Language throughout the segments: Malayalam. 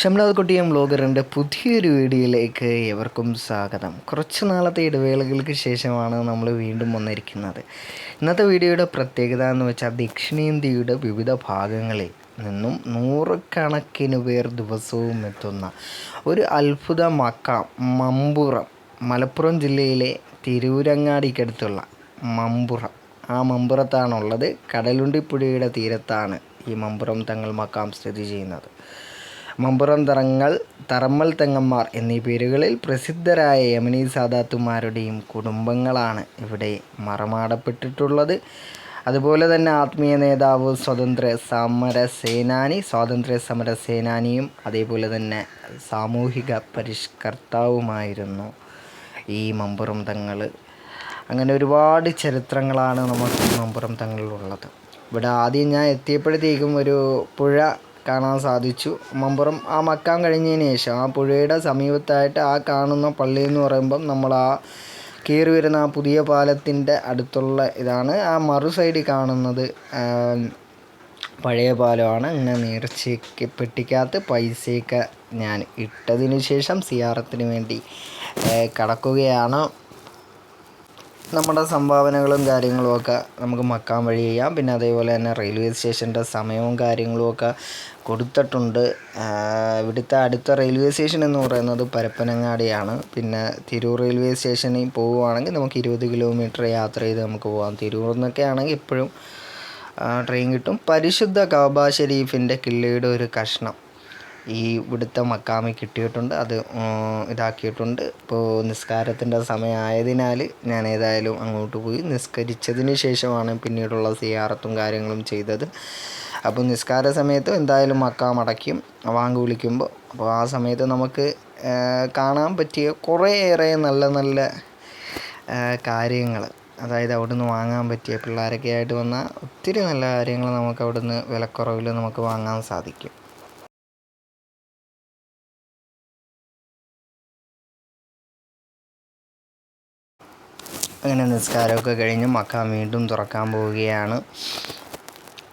ഷംലാദ് കുട്ടിയും ബ്ലോഗറിന്റെ പുതിയൊരു വീഡിയോയിലേക്ക് എവർക്കും സ്വാഗതം. കുറച്ച് നാളത്തെ ഇടവേളകൾക്ക് ശേഷമാണ് നമ്മൾ വീണ്ടും വന്നിരിക്കുന്നത്. ഇന്നത്തെ വീഡിയോയുടെ പ്രത്യേകത എന്ന് വെച്ചാൽ ദക്ഷിണേന്ത്യയുടെ വിവിധ ഭാഗങ്ങളിൽ നിന്നും നൂറുകണക്കിന് പേർ ദിവസവും എത്തുന്ന ഒരു അത്ഭുത മക്ക മമ്പുറം മലപ്പുറം ജില്ലയിലെ തിരൂരങ്ങാടിക്കടുത്തുള്ള മമ്പുറം. ആ മമ്പുറത്താണുള്ളത്. കടലുണ്ടിപ്പുഴയുടെ തീരത്താണ് ഈ മമ്പുറം തങ്ങൾ മക്കാം സ്ഥിതി ചെയ്യുന്നത്. മമ്പുറം തറങ്ങൾ തറമ്മൽ തെങ്ങന്മാർ എന്നീ പേരുകളിൽ പ്രസിദ്ധരായ യമനി സാദാത്തുമാരുടെയും കുടുംബങ്ങളാണ് ഇവിടെ മറമാടപ്പെട്ടിട്ടുള്ളത്. അതുപോലെ തന്നെ ആത്മീയ നേതാവ് സ്വതന്ത്ര സമര സേനാനി സ്വാതന്ത്ര്യ സമര സേനാനിയും അതേപോലെ തന്നെ സാമൂഹിക പരിഷ്കർത്താവുമായിരുന്നു ഈ മമ്പുറം തങ്ങൾ അങ്ങനെ ഒരുപാട് ചരിത്രങ്ങളാണ് നമുക്ക് മമ്പുറം തങ്ങളിലുള്ളത് ഇവിടെ ആദ്യം ഞാൻ എത്തിയപ്പോഴത്തേക്കും ഒരു പുഴ കാണാൻ സാധിച്ചു. മമ്പുറം ആ മക്കാൻ കഴിഞ്ഞതിന് ശേഷം ആ പുഴയുടെ സമീപത്തായിട്ട് ആ കാണുന്ന പള്ളി എന്ന് പറയുമ്പം നമ്മൾ ആ കയറി വരുന്ന ആ പുതിയ പാലത്തിന്റെ അടുത്തുള്ള ഇതാണ്. ആ മറു സൈഡിൽ കാണുന്നത് പഴയ പാലമാണ്. ഇങ്ങനെ നേർച്ചയ്ക്ക് പെട്ടിക്കകത്ത് പൈസയൊക്കെ ഞാൻ ഇട്ടതിന് ശേഷം സിയാറത്തിന് വേണ്ടി കടക്കുകയാണ്. നമ്മുടെ സംഭാവനകളും കാര്യങ്ങളും ഒക്കെ നമുക്ക് മക്കാൻ വഴി ചെയ്യാം. പിന്നെ അതേപോലെ തന്നെ റെയിൽവേ സ്റ്റേഷന്റെ സമയവും കാര്യങ്ങളും ഒക്കെ കൊടുത്തിട്ടുണ്ട്. ഇവിടുത്തെ അടുത്ത റെയിൽവേ സ്റ്റേഷൻ എന്ന് പറയുന്നത് പരപ്പനങ്ങാടിയാണ്. പിന്നെ തിരൂർ റെയിൽവേ സ്റ്റേഷനിൽ പോവുകയാണെങ്കിൽ നമുക്ക് ഇരുപത് കിലോമീറ്റർ യാത്ര ചെയ്ത് നമുക്ക് പോകാം. തിരൂർ എന്നൊക്കെ ആണെങ്കിൽ ഇപ്പോഴും ട്രെയിൻ കിട്ടും. പരിശുദ്ധ കാബ ഷെരീഫിന്റെ കിള്ളിയുടെ ഒരു കഷ്ണം. ഈ ഇവിടുത്തെ മക്കാമി കിട്ടിയിട്ടുണ്ട്. അത് ഇതാക്കിയിട്ടുണ്ട്. ഇപ്പോൾ നിസ്കാരത്തിന്റെ സമയമായതിനാൽ ഞാൻ ഏതായാലും അങ്ങോട്ട് പോയി. നിസ്കരിച്ചതിന് ശേഷമാണ് പിന്നീടുള്ള സിയാറത്തും കാര്യങ്ങളും ചെയ്തത്. അപ്പോൾ നിസ്കാര സമയത്ത് എന്തായാലും മക്കാം അടയ്ക്കും. വാങ്ക് വിളിക്കുമ്പോൾ. അപ്പോൾ ആ സമയത്ത് നമുക്ക് കാണാൻ പറ്റിയ കുറേയേറെ നല്ല നല്ല കാര്യങ്ങൾ. അതായത് അവിടുന്ന് വാങ്ങാൻ പറ്റിയ പിള്ളേരൊക്കെ ആയിട്ട് വന്ന ഒത്തിരി നല്ല കാര്യങ്ങൾ നമുക്ക് അവിടുന്ന് വിലക്കുറവിൽ നമുക്ക് വാങ്ങാൻ സാധിക്കും. അങ്ങനെ നിസ്കാരമൊക്കെ കഴിഞ്ഞ് മക്ക വീണ്ടും തുറക്കാൻ പോവുകയാണ്.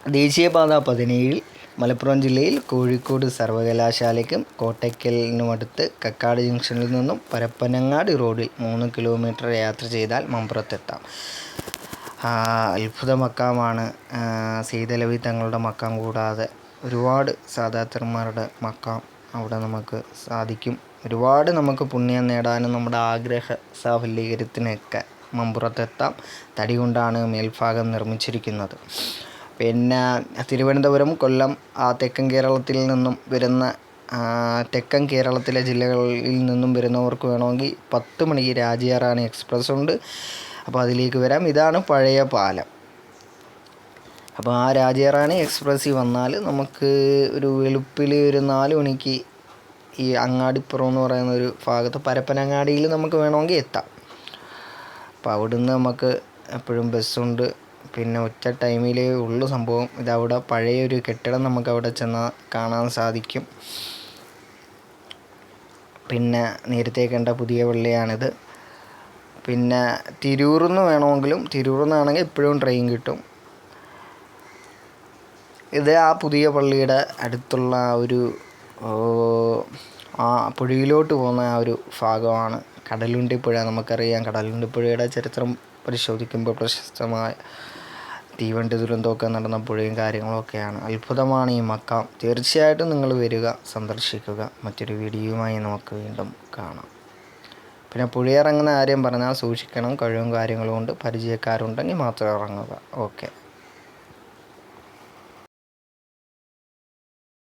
ദേശീയപാത പതിനേഴിൽ മലപ്പുറം ജില്ലയിൽ കോഴിക്കോട് സർവകലാശാലയ്ക്കും കോട്ടയ്ക്കലിനും അടുത്ത് കക്കാട് ജംഗ്ഷനിൽ നിന്നും പരപ്പനങ്ങാടി റോഡിൽ മൂന്ന് കിലോമീറ്റർ യാത്ര ചെയ്താൽ മമ്പുറത്തെത്താം. അത്ഭുത മക്കാമാണ്. സീതലവി തങ്ങളുടെ മക്കാം കൂടാതെ ഒരുപാട് സാധാത്തന്മാരുടെ മക്കാം അവിടെ നമുക്ക് സാധിക്കും. ഒരുപാട് നമുക്ക് പുണ്യം നേടാനും നമ്മുടെ ആഗ്രഹ സാഫല്യീകരത്തിനൊക്കെ മമ്പുറത്തെത്താം. തടി കൊണ്ടാണ് മേൽഭാഗം നിർമ്മിച്ചിരിക്കുന്നത്. പിന്നെ തിരുവനന്തപുരം കൊല്ലം ആ തെക്കൻ കേരളത്തിൽ നിന്നും വരുന്ന തെക്കൻ കേരളത്തിലെ ജില്ലകളിൽ നിന്നും വരുന്നവർക്ക് വേണമെങ്കിൽ പത്ത് മണിക്ക് രാജയാറാണി എക്സ്പ്രസ് ഉണ്ട്. അപ്പോൾ അതിലേക്ക് വരാം. ഇതാണ് പഴയ പാലം. അപ്പോൾ ആ രാജയാറാണി എക്സ്പ്രസ്സിൽ വന്നാൽ നമുക്ക് ഒരു വെളുപ്പിൽ ഒരു നാല് മണിക്ക് ഈ അങ്ങാടിപ്പുറം എന്ന് പറയുന്ന ഒരു ഭാഗത്ത് പരപ്പനങ്ങാടിയിൽ നമുക്ക് വേണമെങ്കിൽ എത്താം. അപ്പോൾ അവിടുന്ന് നമുക്ക് എപ്പോഴും ബസ്സുണ്ട്. പിന്നെ ഒറ്റ ടൈമിലേ ഉള്ള സംഭവം. ഇതവിടെ പഴയൊരു കെട്ടിടം നമുക്ക് അവിടെ ചെന്നാൽ കാണാൻ സാധിക്കും. പിന്നെ നേരത്തെ കണ്ട പുതിയ പള്ളിയാണിത്. പിന്നെ തിരൂറിൽ നിന്ന് വേണമെങ്കിലും തിരൂറിൽ നിന്നാണെങ്കിൽ എപ്പോഴും ട്രെയിൻ കിട്ടും. ഇത് ആ പുതിയ പള്ളിയുടെ അടുത്തുള്ള ആ ഒരു ആ പുഴയിലോട്ട് പോകുന്ന ആ ഒരു ഭാഗമാണ് കടലുണ്ടി പുഴ നമുക്കറിയാം കടലുണ്ടി പുഴയുടെ ചരിത്രം പരിശോധിക്കുമ്പോൾ പ്രശസ്തമായ തീവണ്ടി ദുരന്തമൊക്കെ നടന്ന പുഴയും കാര്യങ്ങളൊക്കെയാണ്. അത്ഭുതമാണ് ഈ മക്കാം. തീർച്ചയായിട്ടും നിങ്ങൾ വരിക സന്ദർശിക്കുക. മറ്റൊരു വീഡിയോയുമായി നമുക്ക് വീണ്ടും കാണാം. പിന്നെ പുഴയിറങ്ങുന്ന കാര്യം പറഞ്ഞാൽ സൂക്ഷിക്കണം. കഴിവും കാര്യങ്ങളും കൊണ്ട് പരിചയക്കാരുണ്ടെങ്കിൽ മാത്രം ഇറങ്ങുക. ഓക്കെ.